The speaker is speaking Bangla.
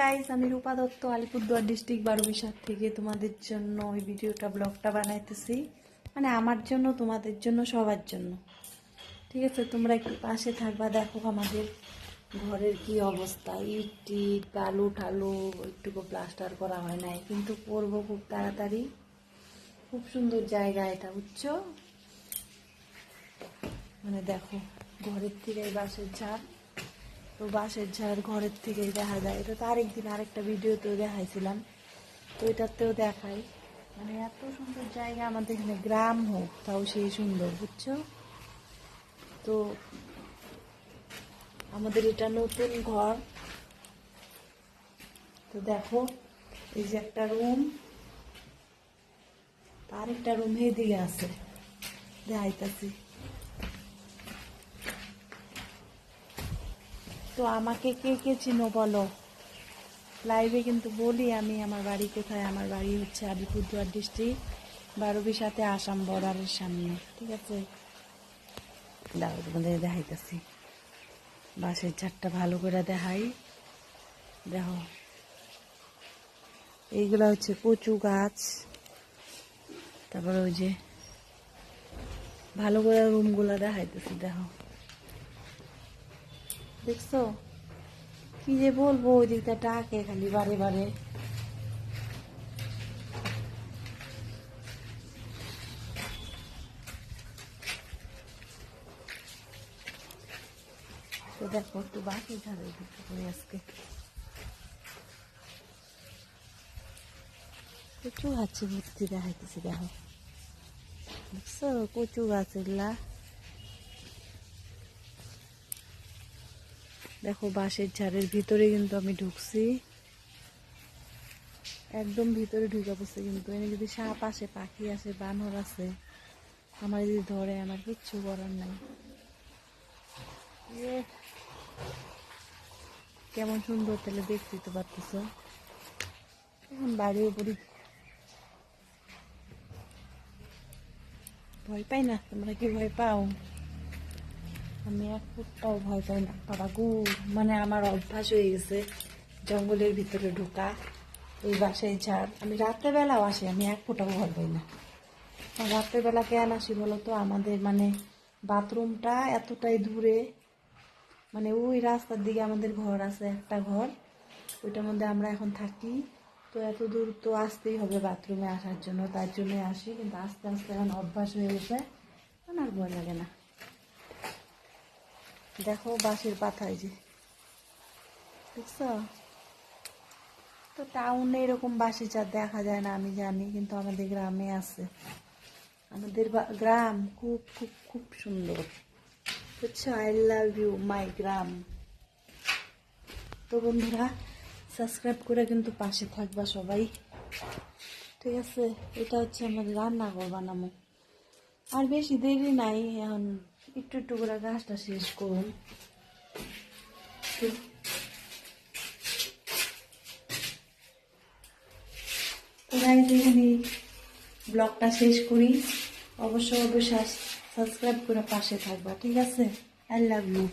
গাইস আমি রূপা দত্ত, আলিপুরদুয়ার ডিস্ট্রিক্ট বারোবিশার থেকে তোমাদের জন্য ওই ভিডিওটা ব্লগটা বানাইতেছি। মানে আমার জন্য, তোমাদের জন্য, সবার জন্য। ঠিক আছে, তোমরা একটু পাশে থাকবা, দেখো আমাদের ঘরের কি অবস্থা। ইট টিট, বালু ঠালু একটুকু প্লাস্টার করা হয় নাই, কিন্তু করব খুব তাড়াতাড়ি। খুব সুন্দর জায়গা এটা, বুঝছ? মানে দেখো, ঘরের থেকে বাঁশের ঝাড় তো বাঁশের ঝাড় ঘরের থেকেই দেখা যায়। এটা তো আরেকদিন আরেকটা ভিডিওতেও দেখাইছিলাম। তো এটাতেও দেখাই। মানে এত সুন্দর জায়গা আমাদের এখানে, গ্রাম হোক, তাও সেই সুন্দর, বুঝছ? তো আমাদের এটা নতুন ঘর। তো দেখো, এই যে একটা রুম। আরেকটা রুম এদিকে আছে। দেখাইতাছি। তো আমাকে কে কে চিনো বলো? লাইভে কিন্তু বলি আমি আমার বাড়ি কোথায়? আমার বাড়ি হচ্ছে আলিপুরদুয়ার ডিস্ট্রিক্ট বারোবির সাথে আসাম বর্ডারের সামনে, ঠিক আছে? দাও দেখাইতেছি। বাসের চারটা ভালো করে দেখাই। দেখো। এইগুলো হচ্ছে কচু গাছ। তারপরে ওই যে ভালো করে রুমগুলো দেখাইতেছি, দেখো। দেখছ? কি যে বলব, ওই দিকটা ডাকে খালি বারে বারে। তো দেখো, একটু বাকি ঝাড়ে দিতে করে আজকে। কচু গাছে ভর্তি দেখাইতেছি, দেখো। দেখছ? কচু গাছ এগুলা। দেখো বাঁশের ঝাড়ের ভিতরে কিন্তু আমি ঢুকছি। একদম ভিতরে ঢুকে পড়ছে কিন্তু। এনে যদি সাপ আসে পাখি আসে বানর আছে, আমার যদি ধরে, আমার কিচ্ছু করার নাই। কেমন সুন্দর তাহলে দেখতে তো পারতেছ। এখন বাড়ির উপরই ভয় পাই না, তোমরা কি ভয় পাও? আমি এক ফুটটাও ভয় পাই না। বাবা মানে আমার অভ্যাস হয়ে গেছে জঙ্গলের ভিতরে ঢোকা এই বাসায় ঝাড় আমি রাত্রেবেলাও আসি, আমি এক ফুটাও ভয় পাই না। রাত্রেবেলা কেন আসি বলো তো? আমাদের মানে বাথরুমটা এতটাই দূরে মানে ওই রাস্তার দিকে আমাদের ঘর আছে, একটা ঘর। ওইটার মধ্যে আমরা এখন থাকি। তো এত দূর তো আসতেই হবে বাথরুমে আসার জন্য, তার জন্যই আসি। কিন্তু আস্তে আস্তে এখন অভ্যাস হয়ে গেছে আর ভয় লাগে না। দেখো বাঁশের পাতা এই যে। দেখছ? তো টাউনে এরকম বাঁশি চার দেখা যায় না, আমি জানি, কিন্তু আমাদের গ্রামে আছে। আমাদের গ্রাম খুব খুব খুব সুন্দর। বুঝছ? আই লাভ ইউ মাই গ্রাম। তো বন্ধুরা সাবস্ক্রাইব করে কিন্তু পাশে থাকবা সবাই। ঠিক আছে? এটা হচ্ছে আমাদের রান্না রান্নাঘর বানাবো আর বেশি দেরি নাই, এখন একটু একটু করে গাছটা শেষ করুন। ব্লগটা শেষ করি। অবশ্যই অবশ্যই সাবস্ক্রাইব করে পাশে থাকবা, ঠিক আছে? I love you.